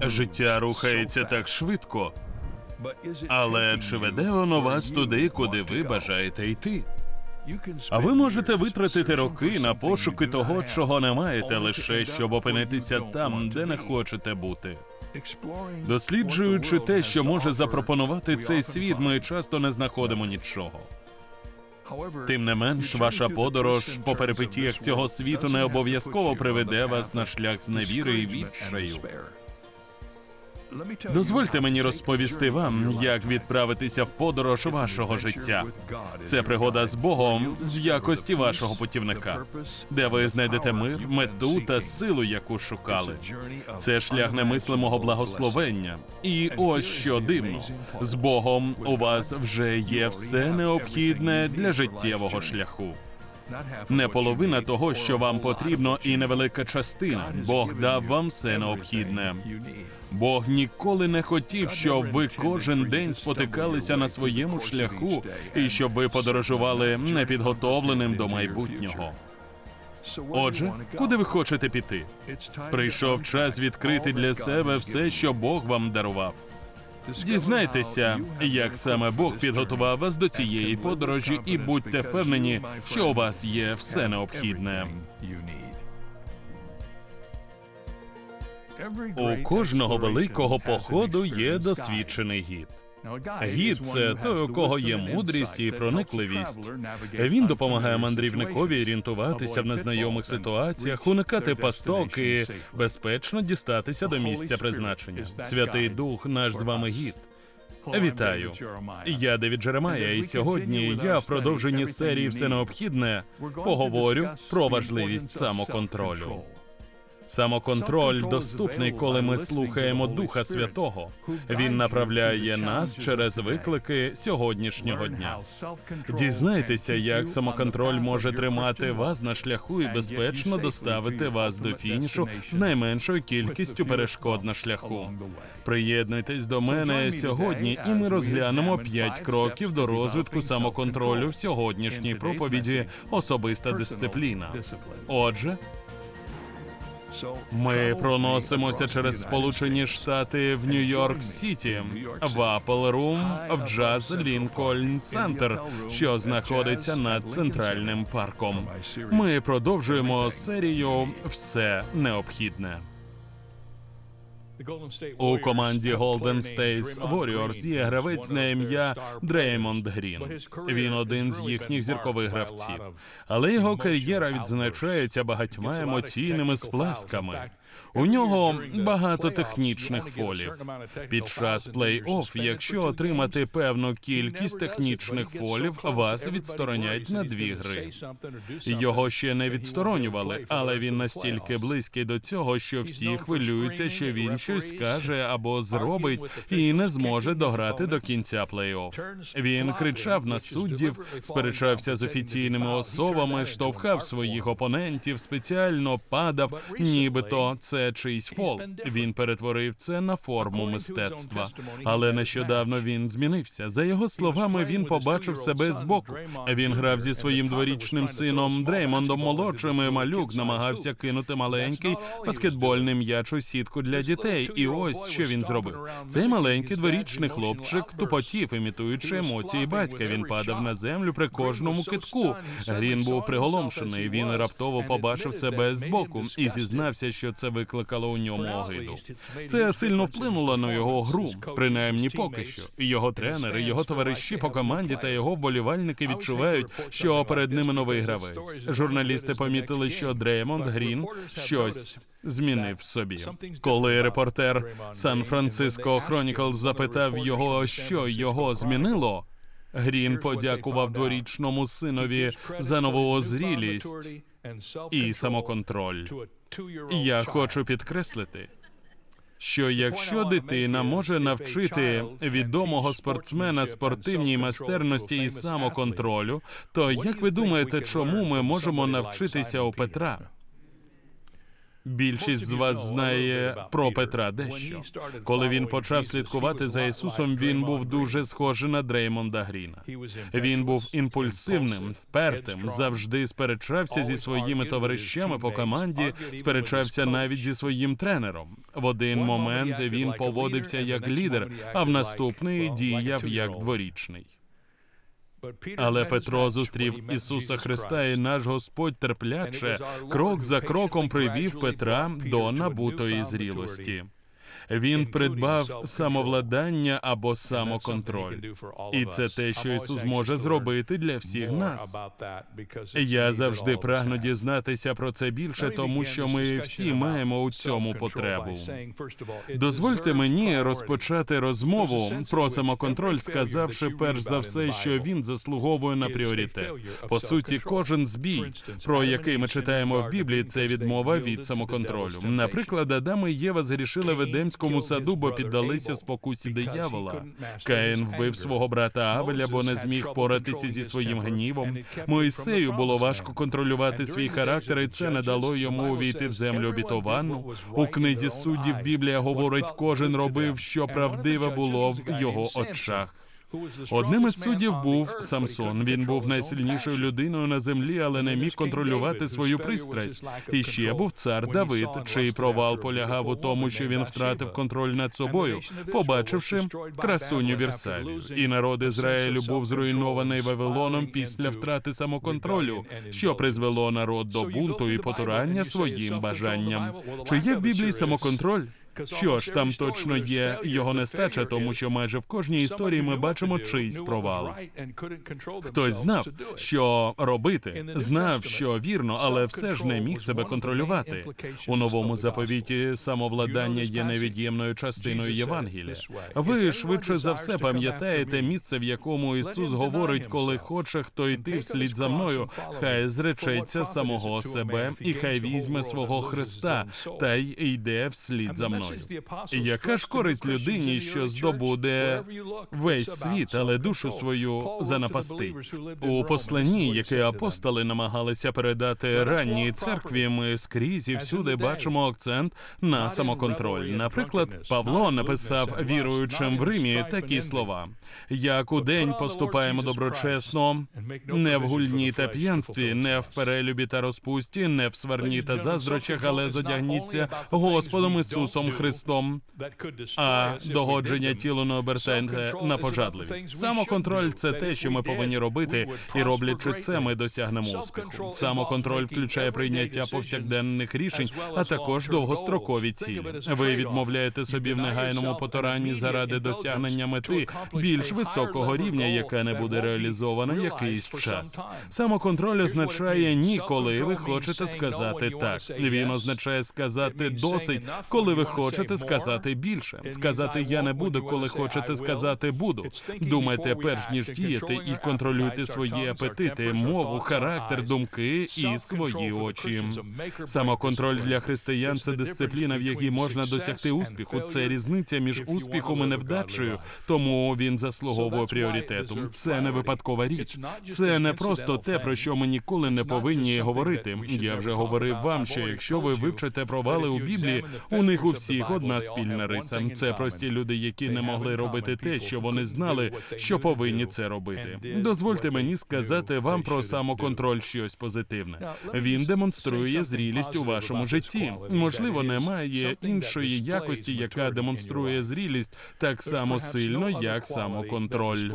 Життя рухається так швидко, але чи веде воно вас туди, куди ви бажаєте йти? А ви можете витратити роки на пошуки того, чого не маєте, лише щоб опинитися там, де не хочете бути. Досліджуючи те, що може запропонувати цей світ, ми часто не знаходимо нічого. Тим не менш, ваша подорож по перипетіях цього світу не обов'язково приведе вас на шлях зневіри і відчаю. Дозвольте мені розповісти вам, як відправитися в подорож вашого життя. Це пригода з Богом в якості вашого путівника, де ви знайдете мир, мету та силу, яку шукали. Це шлях немислимого благословення. І ось що дивно: з Богом у вас вже є все необхідне для життєвого шляху. Не половина того, що вам потрібно, і невелика частина. Бог дав вам все необхідне. Бог ніколи не хотів, щоб ви кожен день спотикалися на своєму шляху і щоб ви подорожували непідготовленим до майбутнього. Отже, куди ви хочете піти? Прийшов час відкрити для себе все, що Бог вам дарував. Дізнайтеся, як саме Бог підготував вас до цієї подорожі, і будьте впевнені, що у вас є все необхідне. У кожного великого походу є досвідчений гід. Гід це той, у кого є мудрість і проникливість. Він допомагає мандрівникові орієнтуватися в незнайомих ситуаціях, уникати пасток і безпечно дістатися до місця призначення. Святий Дух, наш з вами гід. Вітаю. Я Девід Джеремая, і сьогодні я в продовженні серії все необхідне поговорю про важливість самоконтролю. Самоконтроль доступний, коли ми слухаємо Духа Святого. Він направляє нас через виклики сьогоднішнього дня. Дізнайтеся, як самоконтроль може тримати вас на шляху і безпечно доставити вас до фінішу з найменшою кількістю перешкод на шляху. Приєднуйтесь до мене сьогодні, і ми розглянемо п'ять кроків до розвитку самоконтролю в сьогоднішній проповіді Особиста дисципліна. Отже, ми проносимося через Сполучені Штати в Нью-Йорк Сіті, в Apple Room, в Джаз Лінкольн Центр, що знаходиться над центральним парком. Ми продовжуємо серію Все необхідне. У команді Golden State Warriors є гравець на ім'я Дреймонд Грін. Він один з їхніх зіркових гравців, але його кар'єра відзначається багатьма емоційними сплесками. У нього багато технічних фолів. Під час плей-офф, якщо отримати певну кількість технічних фолів, вас відсторонять на дві гри. Його ще не відсторонювали, але він настільки близький до цього, що всі хвилюються, що він щось скаже або зробить і не зможе дограти до кінця плей-офф. Він кричав на суддів, сперечався з офіційними особами, штовхав своїх опонентів, спеціально падав, нібито це чийсь фол. Він перетворив це на форму мистецтва. Але нещодавно він змінився. За його словами, він побачив себе збоку. Він грав зі своїм дворічним сином Дреймондом молодшим. і Малюк намагався кинути маленький баскетбольний м'яч у сітку для дітей. І ось що він зробив. Цей маленький дворічний хлопчик тупотів, імітуючи емоції батька. Він падав на землю при кожному китку. Грін був приголомшений. Він раптово побачив себе збоку і зізнався, що це викликало у ньому огиду. Це сильно вплинуло на його гру, принаймні поки що. І Його тренери, його товариші по команді та його вболівальники відчувають, що перед ними новий гравець. Журналісти помітили, що Дреймонд Грін щось змінив в собі. Коли репортер Сан-Франциско Хронікл запитав його, що його змінило. Грін подякував дворічному синові за нову зрілість і самоконтроль. Я хочу підкреслити, що якщо дитина може навчити відомого спортсмена спортивній майстерності і самоконтролю, то як ви думаєте, чому ми можемо навчитися у Петра? Більшість з вас знає про Петра дещо. Коли він почав слідкувати за Ісусом, він був дуже схожий на Дреймонда Гріна. Він був імпульсивним, впертим, завжди сперечався зі своїми товаришами по команді, сперечався навіть зі своїм тренером. В один момент він поводився як лідер, а в наступний діяв як дворічний. Але Петро зустрів Ісуса Христа, і наш Господь терпляче. крок за кроком привів Петра до набутої зрілості. Він придбав самовладання або самоконтроль. І це те, що Ісус може зробити для всіх нас. Я завжди прагну дізнатися про це більше, тому що ми всі маємо у цьому потребу. Дозвольте мені розпочати розмову про самоконтроль, сказавши перш за все, що він заслуговує на пріоритет. По суті, кожен збій, про який ми читаємо в Біблії, це відмова від самоконтролю. Наприклад, Адам і Єва зрішили в Едемському саду, бо піддалися спокусі диявола. Каїн вбив свого брата Авеля, бо не зміг поратися зі своїм гнівом. Моїсею було важко контролювати свій характер, і це не дало йому увійти в землю обітовану. У книзі суддів Біблія говорить, кожен робив, що правдиве було в його очах. Одним із суддів був Самсон. Він був найсильнішою людиною на землі, але не міг контролювати свою пристрасть. І ще був цар Давид, чий провал полягав у тому, що він втратив контроль над собою, побачивши красуню Вірсалію. І народ Ізраїлю був зруйнований Вавилоном після втрати самоконтролю, що призвело народ до бунту і потурання своїм бажанням. Чи є в Біблії самоконтроль? Що ж, там точно є його нестача, тому що майже в кожній історії ми бачимо чийсь провал. Хтось знав, що робити, знав, що вірно, але все ж не міг себе контролювати. У новому заповіті самовладання є невід'ємною частиною Євангелія. Ви швидше за все пам'ятаєте місце, в якому Ісус говорить, коли хоче хто йти вслід за мною, хай зречеться самого себе, і хай візьме свого Христа, та й йде вслід за мною. Яка ж користь людині, що здобуде весь світ, але душу свою занапастить? У посланні, яке апостоли намагалися передати ранній церкві, ми скрізь і всюди бачимо акцент на самоконтроль. Наприклад, Павло написав віруючим в Римі такі слова: як у день поступаємо доброчесно, не в гульні та п'янстві, не в перелюбі та розпусті, не в сварні та заздрочах, але зодягніться Господом Ісусом Христом, а догодження тілу не обертайте на пожадливість. Самоконтроль це те, що ми повинні робити, і роблячи це, ми досягнемо успіху. Самоконтроль включає прийняття повсякденних рішень, а також довгострокові цілі. Ви відмовляєте собі в негайному потуранні заради досягнення мети більш високого рівня, яка не буде реалізована якийсь час. Самоконтроль означає ні, коли ви хочете сказати так. Він означає сказати досить, коли ви хочете сказати більше. Сказати я не буду, коли хочете сказати буду. Думайте, перш ніж діяти, і контролюйте свої апетити, мову, характер, думки і свої очі. Самоконтроль для християн це дисципліна, в якій можна досягти успіху. Це різниця між успіхом і невдачею, тому він заслуговує пріоритету. Це не випадкова річ. Це не просто те, про що ми ніколи не повинні говорити. Я вже говорив вам, що якщо ви вивчите провали у Біблії, у них у всіх одна спільна риса. Це прості люди, які не могли робити те, що вони знали, що повинні це робити. Дозвольте мені сказати вам про самоконтроль щось позитивне. Він демонструє зрілість у вашому житті. Можливо, немає іншої якості, яка демонструє зрілість так само сильно, як самоконтроль.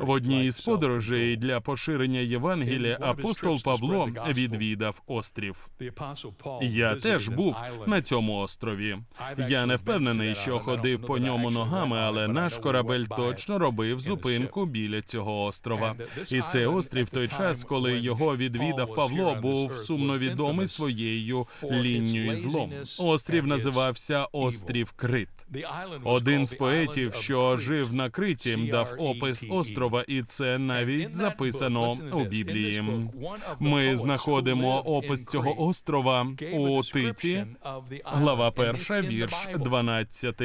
В одній із подорожей для поширення Євангелія апостол Павло відвідав острів. Я теж був на цьому острові. Я не впевнений, що ходив по ньому ногами, але наш корабель точно робив зупинку біля цього острова. І цей острів, той час, коли його відвідав Павло, був сумно відомий своєю лінню і злом. Острів називався Острів Крит. Один з поетів, що жив на Криті, дав опис острова, і це навіть записано у Біблії. Ми знаходимо опис цього острова у Титі, глава перша, вірш 12.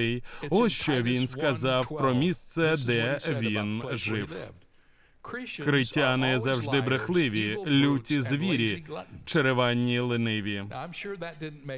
Ось що він сказав про місце, де він жив. Християни завжди брехливі, люті звірі, череванні лениві.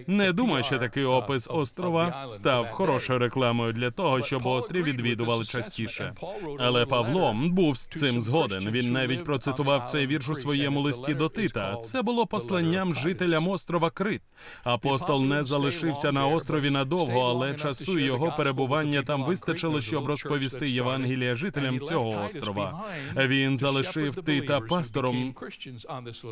Не думаю, що такий опис острова став хорошою рекламою для того, щоб острів відвідували частіше. Але Павло був з цим згоден. Він навіть процитував цей вірш у своєму листі до Тита. Це було посланням жителям острова Крит. Апостол не залишився на острові надовго, але часу його перебування там вистачило, щоб розповісти Євангелія жителям цього острова. Він залишив Тита пастором,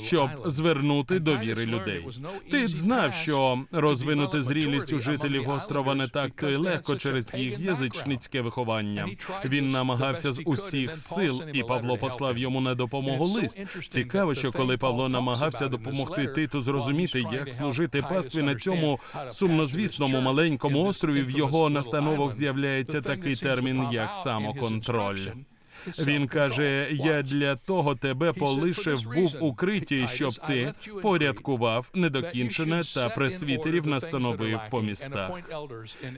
щоб звернути до віри людей. Тит знав, що розвинути зрілість у жителів острова не так то й легко через їх язичницьке виховання. Він намагався з усіх сил, і Павло послав йому на допомогу лист. Цікаво, що коли Павло намагався допомогти Титу зрозуміти, як служити пастві на цьому сумнозвісному маленькому острові, в його настановах з'являється такий термін, як самоконтроль. Він каже: Я для того тебе полишив був укритій, щоб ти порядкував недокінчене та пресвітерів настановив по містах.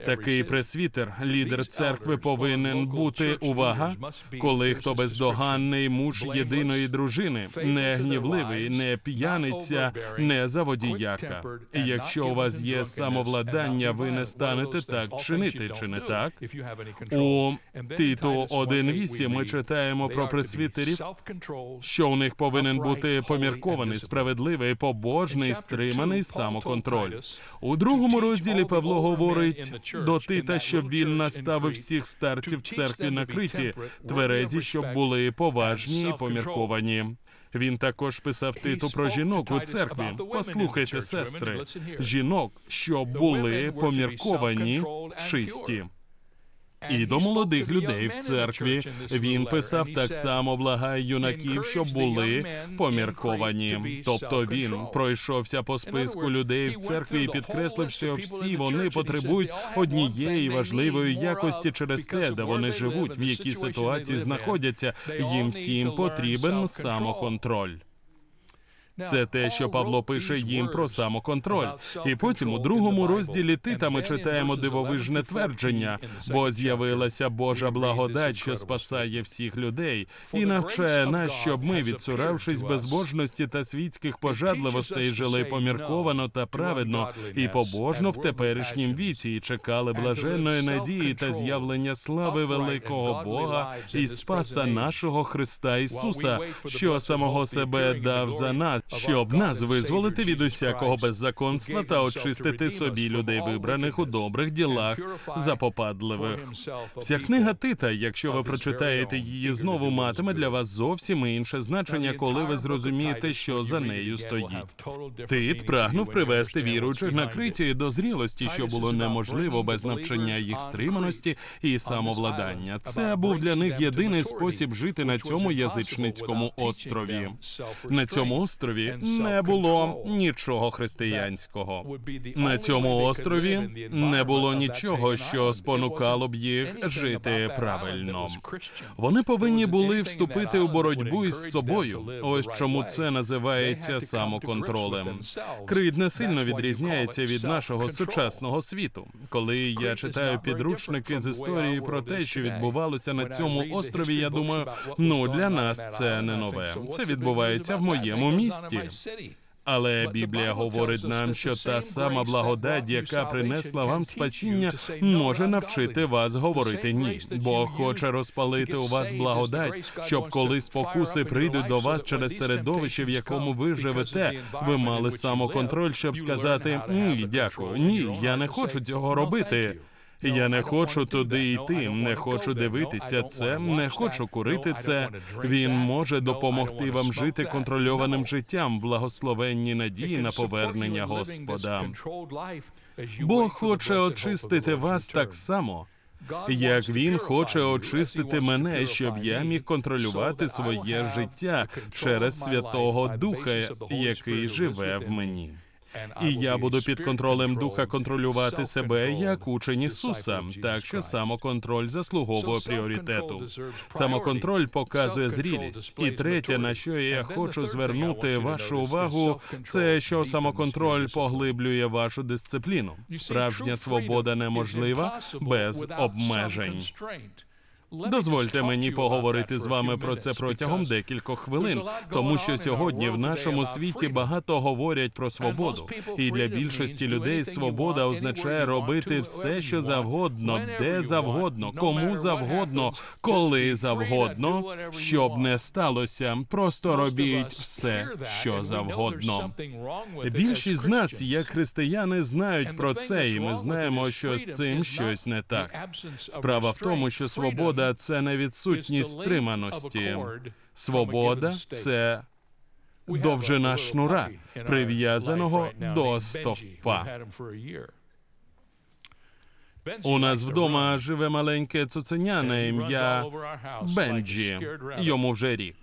Такий пресвітер, лідер церкви, повинен бути увага, коли хто бездоганний муж єдиної дружини, не гнівливий, не п'яниця, не заводіяка. І якщо у вас є самовладання, ви не станете так чинити, чи не так? У Титу 1.8 ми читаємо про пресвітерів, що у них повинен бути поміркований, справедливий, побожний, стриманий самоконтроль. У другому розділі Павло говорить до Тита, щоб він наставив всіх старців церкві на криті, тверезі, щоб були поважні і помірковані. Він також писав Титу про жінок у церкві. Послухайте, сестри, жінок, що були помірковані, чисті. І до молодих людей в церкві він писав так само благає юнаків, щоб були помірковані. Тобто він пройшовся по списку людей в церкві і підкреслив, що всі вони потребують однієї важливої якості через те, де вони живуть, в якій ситуації знаходяться. Їм всім потрібен самоконтроль. Це те, що Павло пише їм про самоконтроль. І потім у другому розділі Тита ми читаємо дивовижне твердження, бо з'явилася Божа благодать, що спасає всіх людей, і навчає нас, щоб ми, відсуравшись безбожності та світських пожадливостей, жили помірковано та праведно і побожно в теперішнім віці, і чекали блаженної надії та з'явлення слави великого Бога і Спаса нашого Христа Ісуса, що самого себе дав за нас щоб нас визволити від усякого беззаконства та очистити собі людей вибраних у добрих ділах запопадливих. Вся книга Тита, якщо ви прочитаєте її знову, матиме для вас зовсім інше значення, коли ви зрозумієте, що за нею стоїть. Тит прагнув привести віруючих на криті до зрілості, що було неможливо без навчання їх стриманості і самовладання. Це був для них єдиний спосіб жити на цьому язичницькому острові. На цьому острові не було нічого християнського. На цьому острові не було нічого, що спонукало б їх жити правильно. Вони повинні були вступити у боротьбу із собою. Ось чому це називається самоконтролем. Крит не сильно відрізняється від нашого сучасного світу. Коли я читаю підручники з історії про те, що відбувалося на цьому острові, я думаю, ну для нас це не нове. Це відбувається в моєму місті. Але Біблія говорить нам, що та сама благодать, яка принесла вам спасіння, може навчити вас говорити ні. Бог хоче розпалити у вас благодать, щоб коли спокуси прийдуть до вас через середовище, в якому ви живете, ви мали самоконтроль, щоб сказати ні, дякую, ні, я не хочу цього робити. Я не хочу туди йти, не хочу дивитися це, не хочу курити це. Він може допомогти вам жити контрольованим життям, благословенні надії на повернення Господа. Бог хоче очистити вас так само. Як він хоче очистити мене, щоб я міг контролювати своє життя через Святого Духа, який живе в мені. І я буду під контролем духа контролювати себе як учень Ісуса, так що самоконтроль заслуговує пріоритету. Самоконтроль показує зрілість. І третє, на що я хочу звернути вашу увагу, це що самоконтроль поглиблює вашу дисципліну. Справжня свобода неможлива без обмежень. Дозвольте мені поговорити з вами про це протягом декількох хвилин, тому що сьогодні в нашому світі багато говорять про свободу, і для більшості людей свобода означає робити все, що завгодно, де завгодно, кому завгодно, коли завгодно, щоб не сталося. Просто робіть все, що завгодно. Більшість з нас, як християни, знають про це, і ми знаємо, що з цим щось не так. Справа в тому, що свобода це не відсутність стриманості. Свобода це довжина шнура, прив'язаного до стовпа. У нас вдома живе маленьке цуценя на ім'я Бенджі. Йому вже рік.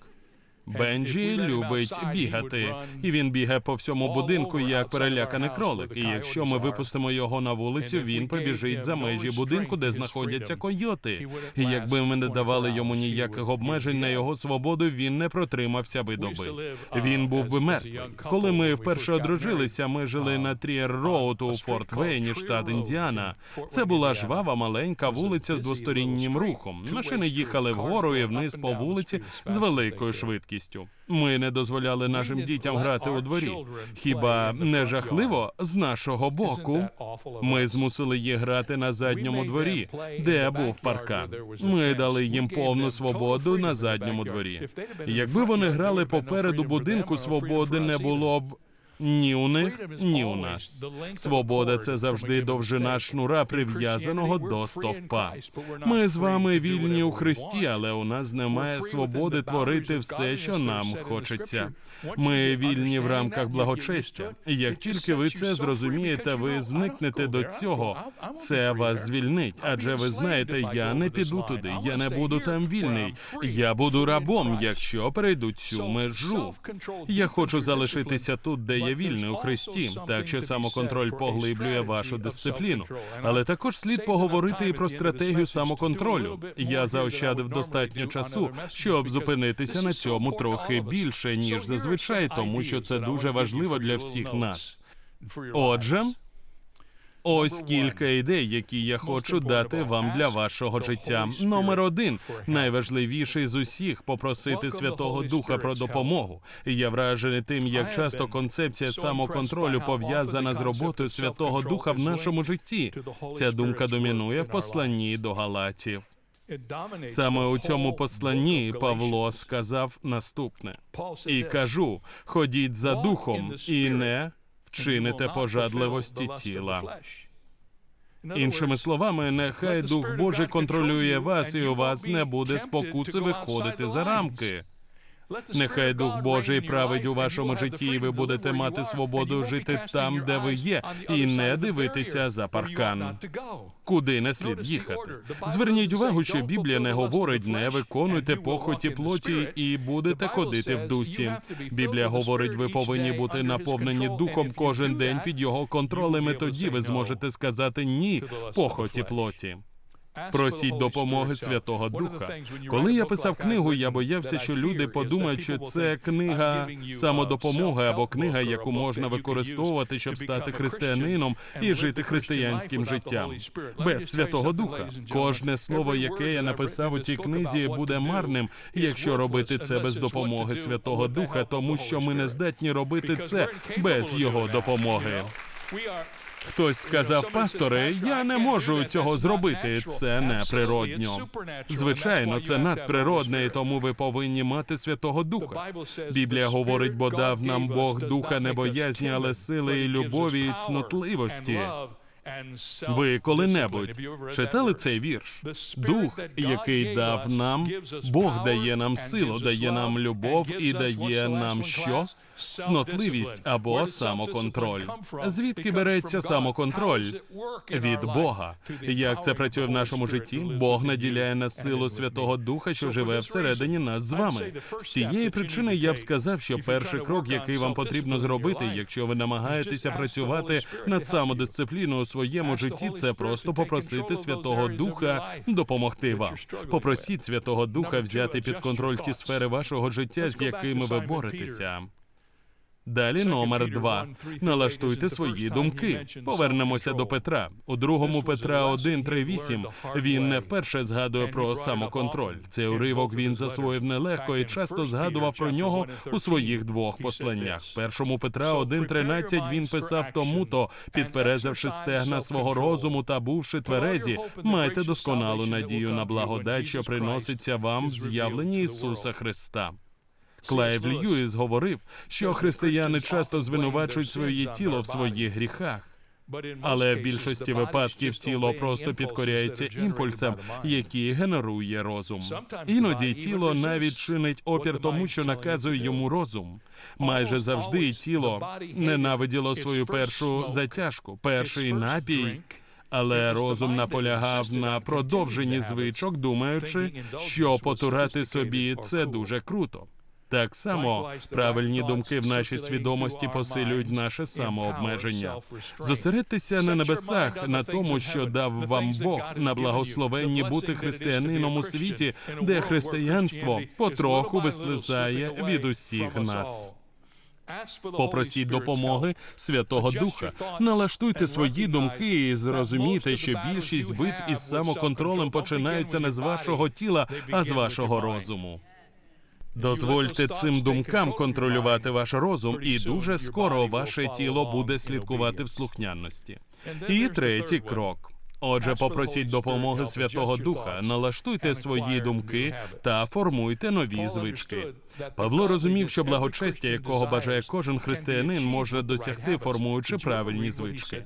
Бенджі любить бігати, і він бігає по всьому будинку як переляканий кролик. І якщо ми випустимо його на вулицю, він побіжить за межі будинку, де знаходяться койоти. І якби ми не давали йому ніяких обмежень на його свободу, він не протримався би доби. Він був би мертвий. Коли ми вперше одружилися, ми жили на Тріер Роуд у Форт Вейні, штат Індіана. Це була жвава маленька вулиця з двосторіннім рухом. Машини їхали вгору і вниз по вулиці з великою швидкістю. Ми не дозволяли нашим дітям грати у дворі. Хіба не жахливо з нашого боку? Ми змусили їх грати на задньому дворі, де був паркан. Ми дали їм повну свободу на задньому дворі. Якби вони грали попереду будинку, свободи не було б. Ні у них, ні у нас. Свобода це завжди довжина шнура, прив'язаного до стовпа. Ми з вами вільні у Христі, але у нас немає свободи творити все, що нам хочеться. Ми вільні в рамках благочестя. Як тільки ви це зрозумієте, ви зникнете до цього. Це вас звільнить. Адже ви знаєте, я не піду туди, я не буду там вільний. Я буду рабом, якщо перейду цю межу. Я хочу залишитися тут, де я вільний у Христі, так що самоконтроль поглиблює вашу дисципліну. Але також слід поговорити і про стратегію самоконтролю. Я заощадив достатньо часу, щоб зупинитися на цьому трохи більше ніж зазвичай, тому що це дуже важливо для всіх нас. Отже. Ось кілька ідей, які я хочу дати вам для вашого життя. Номер один найважливіший з усіх попросити Святого Духа про допомогу. Я вражений тим, як часто концепція самоконтролю пов'язана з роботою Святого Духа в нашому житті. Ця думка домінує в посланні до Галатів. Саме у цьому посланні Павло сказав наступне: і кажу: ходіть за духом і не вчините пожадливості тіла. Іншими словами, нехай Дух Божий контролює вас, і у вас не буде спокуси виходити за рамки. Нехай Дух Божий править у вашому житті, і ви будете мати свободу жити там, де ви є, і не дивитися за паркан. Куди не слід їхати. Зверніть увагу, що Біблія не говорить не виконуйте похоті плоті і будете ходити в дусі. Біблія говорить, ви повинні бути наповнені духом кожен день під його контролем. і Тоді ви зможете сказати ні похоті плоті. Просіть допомоги Святого Духа. Коли я писав книгу, я боявся, що люди подумають, що це книга самодопомоги або книга, яку можна використовувати, щоб стати християнином і жити християнським життям. Без Святого Духа. Кожне слово, яке я написав у цій книзі, буде марним, якщо робити це без допомоги Святого Духа, тому що ми не здатні робити це без його допомоги. Хтось сказав, пасторе, я не можу цього зробити. Це неприродньо. Звичайно, це надприродне, і тому ви повинні мати Святого Духа. Біблія говорить, бо дав нам Бог духа не боязні, але сили і любові і цнотливості. Ви коли-небудь читали цей вірш? Дух, який дав нам, Бог дає нам силу, дає нам любов і дає нам що? Снотливість або самоконтроль. Звідки береться самоконтроль? Від Бога. Як це працює в нашому житті? Бог наділяє нас силу Святого Духа, що живе всередині нас з вами. З цієї причини я б сказав, що перший крок, який вам потрібно зробити, якщо ви намагаєтеся працювати над самодисципліною у своєму житті, це просто попросити Святого Духа допомогти вам. Попросіть Святого Духа взяти під контроль ті сфери вашого життя, з якими ви боретеся. Далі номер два. Налаштуйте свої думки. Повернемося до Петра. У другому Петра 1, 3, 8 він не вперше згадує про самоконтроль. Цей уривок він засвоїв нелегко і часто згадував про нього у своїх двох посланнях. Першому Петра 1, 13 він писав тому, то підперезавши стегна свого розуму та бувши тверезі, майте досконалу надію на благодать, що приноситься вам в з'явленні Ісуса Христа. Клайв Льюіс говорив, що християни часто звинувачують своє тіло в своїх гріхах. Але в більшості випадків тіло просто підкоряється імпульсам, які генерує розум. Іноді тіло навіть чинить опір тому, що наказує йому розум. Майже завжди тіло ненавиділо свою першу затяжку, перший напій. Але розум наполягав на продовженні звичок, думаючи, що потурати собі це дуже круто. Так само правильні думки в нашій свідомості посилюють наше самообмеження. Зосередьтеся на небесах, на тому, що дав вам Бог на благословенні бути християнином у світі, де християнство потроху вислизає від усіх нас. Попросіть допомоги Святого Духа. Налаштуйте свої думки і зрозумійте, що більшість битв із самоконтролем починаються не з вашого тіла, а з вашого розуму. Дозвольте цим думкам контролювати ваш розум, і дуже скоро ваше тіло буде слідкувати в слухняності. І третій крок. Отже, попросіть допомоги Святого Духа, налаштуйте свої думки та формуйте нові звички. Павло розумів, що благочестя, якого бажає кожен християнин, може досягти, формуючи правильні звички.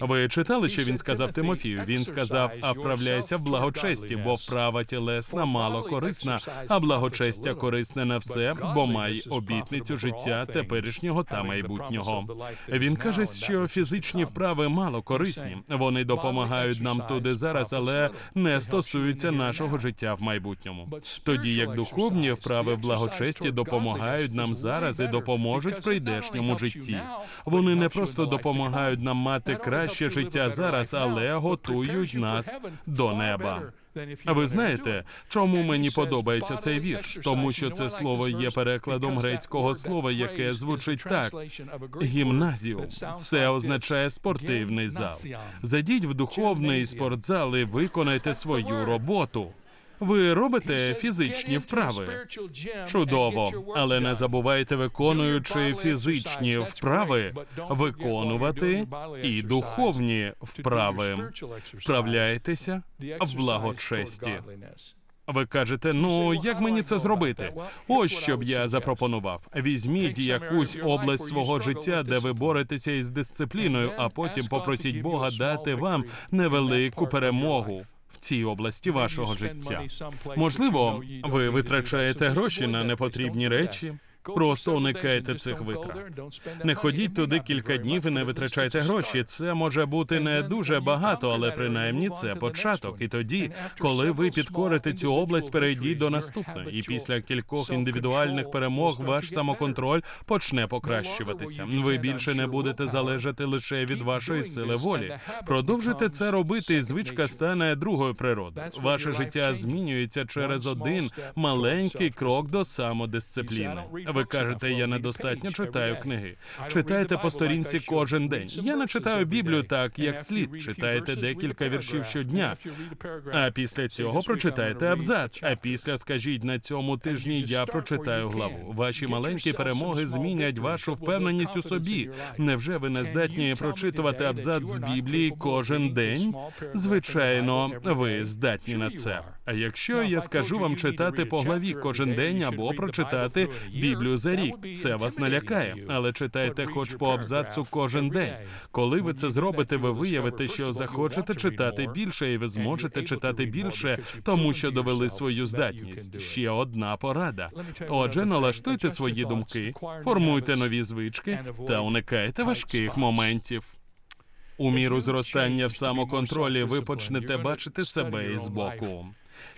Ви читали, що він сказав Тимофію? Він сказав: а вправляйся в благочесті, бо вправа тілесна мало корисна, а благочестя корисне на все, бо май обітницю життя теперішнього та майбутнього. Він каже, що фізичні вправи мало корисні. Вони допомагають нам туди зараз, але не стосуються нашого життя в майбутньому. Тоді як духовні вправи в благочесті допомагають нам зараз і допоможуть в прийдешньому житті. Вони не просто допомагають нам мати краще життя зараз, але готують нас до неба. А ви знаєте, чому мені подобається цей вірш? Тому що це слово є перекладом грецького слова, яке звучить так: гімназіум. Це означає спортивний зал. Зайдіть в духовний спортзал і виконайте свою роботу. Ви робите фізичні вправи. Чудово, але не забувайте, виконуючи фізичні вправи, виконувати і духовні вправи. Вправляйтеся в благочесті. Ви кажете, ну як мені це зробити? Ось що б я запропонував. Візьміть якусь область свого життя, де ви боретеся із дисципліною, а потім попросіть Бога дати вам невелику перемогу. Цій області вашого життя можливо, ви витрачаєте гроші на непотрібні речі. Просто уникайте цих витрат. Не ходіть туди кілька днів і не витрачайте гроші. Це може бути не дуже багато, але принаймні це початок. І тоді, коли ви підкорите цю область, перейдіть до наступної. І після кількох індивідуальних перемог ваш самоконтроль почне покращуватися. Ви більше не будете залежати лише від вашої сили волі. Продовжите це робити, і звичка стане другою природою. Ваше життя змінюється через один маленький крок до самодисципліни. Ви кажете, я недостатньо читаю книги. Читайте по сторінці кожен день. Я не читаю Біблію так, як слід. Читайте декілька віршів щодня. А після цього прочитайте абзац. А після скажіть на цьому тижні я прочитаю главу. Ваші маленькі перемоги змінять вашу впевненість у собі. Невже ви не здатні прочитувати абзац з Біблії кожен день? Звичайно, ви здатні на це. А якщо я скажу вам читати по главі кожен день або прочитати Біблію за рік, це вас налякає, але читайте, хоч по абзацу кожен день. Коли ви це зробите, ви виявите, що захочете читати більше, і ви зможете читати більше, тому що довели свою здатність. Ще одна порада. Отже, налаштуйте свої думки, формуйте нові звички та уникайте важких моментів. У міру зростання в самоконтролі ви почнете бачити себе із боку.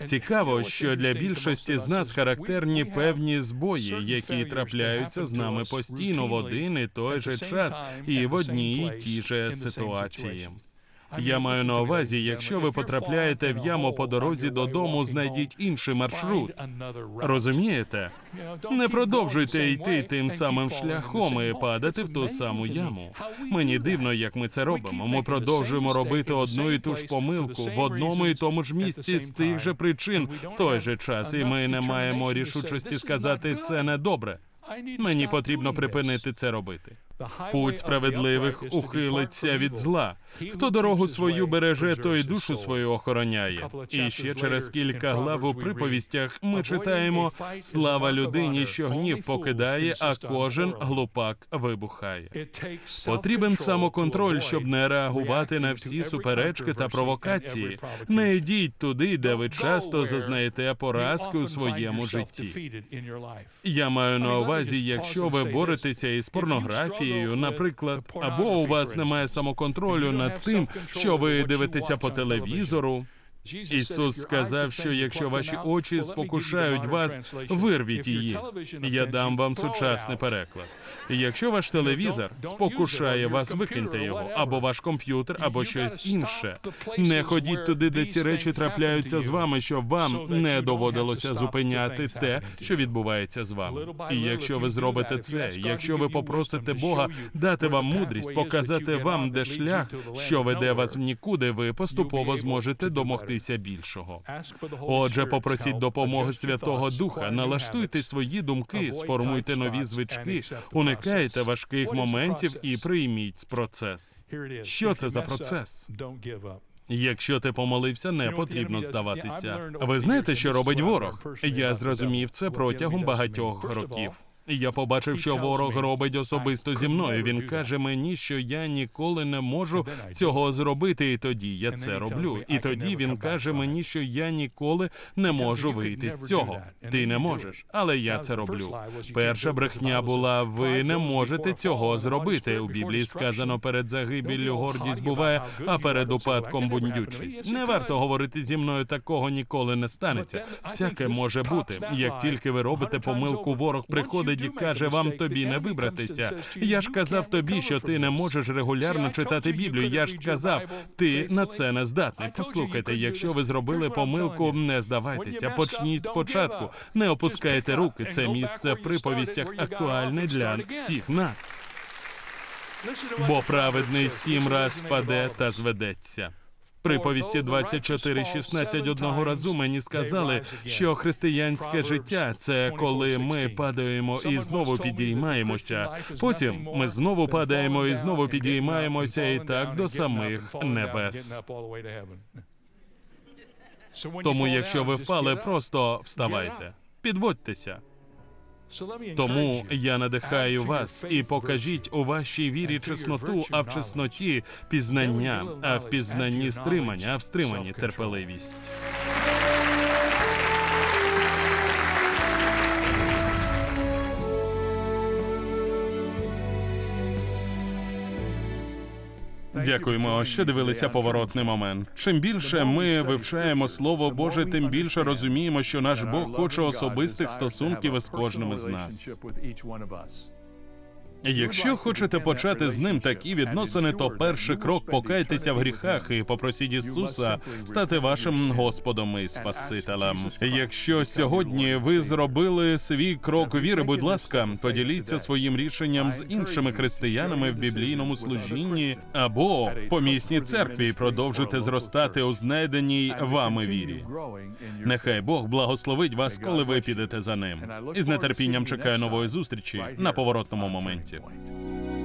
Цікаво, що для більшості з нас характерні певні збої, які трапляються з нами постійно в один і той же час і в одній і тій же ситуації. Я маю на увазі, якщо ви потрапляєте в яму по дорозі додому, знайдіть інший маршрут. Розумієте? Не продовжуйте йти тим самим шляхом і падати в ту саму яму. Мені дивно, як ми це робимо. Ми продовжуємо робити одну і ту ж помилку в одному і тому ж місці з тих же причин в той же час, і ми не маємо рішучості сказати це не добре. Мені потрібно припинити це робити. Путь справедливих ухилиться від зла. Хто дорогу свою береже, той душу свою охороняє. І ще через кілька глав у приповістях ми читаємо слава людині, що гнів покидає, а кожен глупак вибухає. Потрібен самоконтроль, щоб не реагувати на всі суперечки та провокації. Не йдіть туди, де ви часто зазнаєте поразки у своєму житті. Я маю на увазі, якщо ви боретеся із порнографією, наприклад, або у вас немає самоконтролю над тим, що ви дивитеся по телевізору. Ісус сказав, що якщо ваші очі спокушають вас, вирвіть її. Я дам вам сучасний переклад. Якщо ваш телевізор спокушає вас, викиньте його, або ваш комп'ютер, або щось інше. Не ходіть туди, де ці речі трапляються з вами, щоб вам не доводилося зупиняти те, що відбувається з вами. І якщо ви зробите це, якщо ви попросите Бога дати вам мудрість, показати вам, де шлях, що веде вас в нікуди, ви поступово зможете домогтися більшого. Отже, попросіть допомоги Святого Духа, налаштуйте свої думки, сформуйте нові звички, уникайте важких моментів і прийміть процес. Що це за процес? Якщо ти помолився, не потрібно здаватися. Ви знаєте, що робить ворог? Я зрозумів це протягом багатьох років. Я побачив, що ворог робить особисто зі мною. Він каже мені, що я ніколи не можу цього зробити, і тоді я це роблю. І тоді він каже мені, що я ніколи не можу вийти з цього. Ти не можеш, але я це роблю. Перша брехня була: ви не можете цього зробити. У Біблії сказано перед загибеллю гордість буває, а перед упадком бундючість. Не варто говорити зі мною такого ніколи не станеться. Всяке може бути. Як тільки ви робите помилку, ворог приходить і каже вам тобі не вибратися. Я ж казав тобі, що ти не можеш регулярно читати Біблію. Я ж сказав, ти на це не здатний. Послухайте, якщо ви зробили помилку, не здавайтеся. Почніть спочатку. Не опускайте руки. Це місце в приповістях актуальне для всіх нас. Бо праведний сім раз впаде та зведеться. Приповісті 24.16 одного разу мені сказали, що християнське життя це коли ми падаємо і знову підіймаємося. Потім ми знову падаємо і знову підіймаємося, і так до самих небес. Тому, якщо ви впали, просто вставайте, підводьтеся. Тому я надихаю вас і покажіть у вашій вірі чесноту, а в чесноті пізнання, а в пізнанні стримання, а в стриманні терпеливість. Дякуємо, що дивилися поворотний момент. Чим більше ми вивчаємо Слово Боже, тим більше розуміємо, що наш Бог хоче особистих стосунків із кожним із нас. Якщо хочете почати з ним такі відносини, то перший крок покайтеся в гріхах і попросіть Ісуса стати вашим Господом і Спасителем. Якщо сьогодні ви зробили свій крок віри, будь ласка, поділіться своїм рішенням з іншими християнами в біблійному служінні або в помісній церкві і продовжуйте зростати у знайденій вами вірі. Нехай Бог благословить вас, коли ви підете за ним. І з нетерпінням чекаю нової зустрічі на поворотному моменті. Point.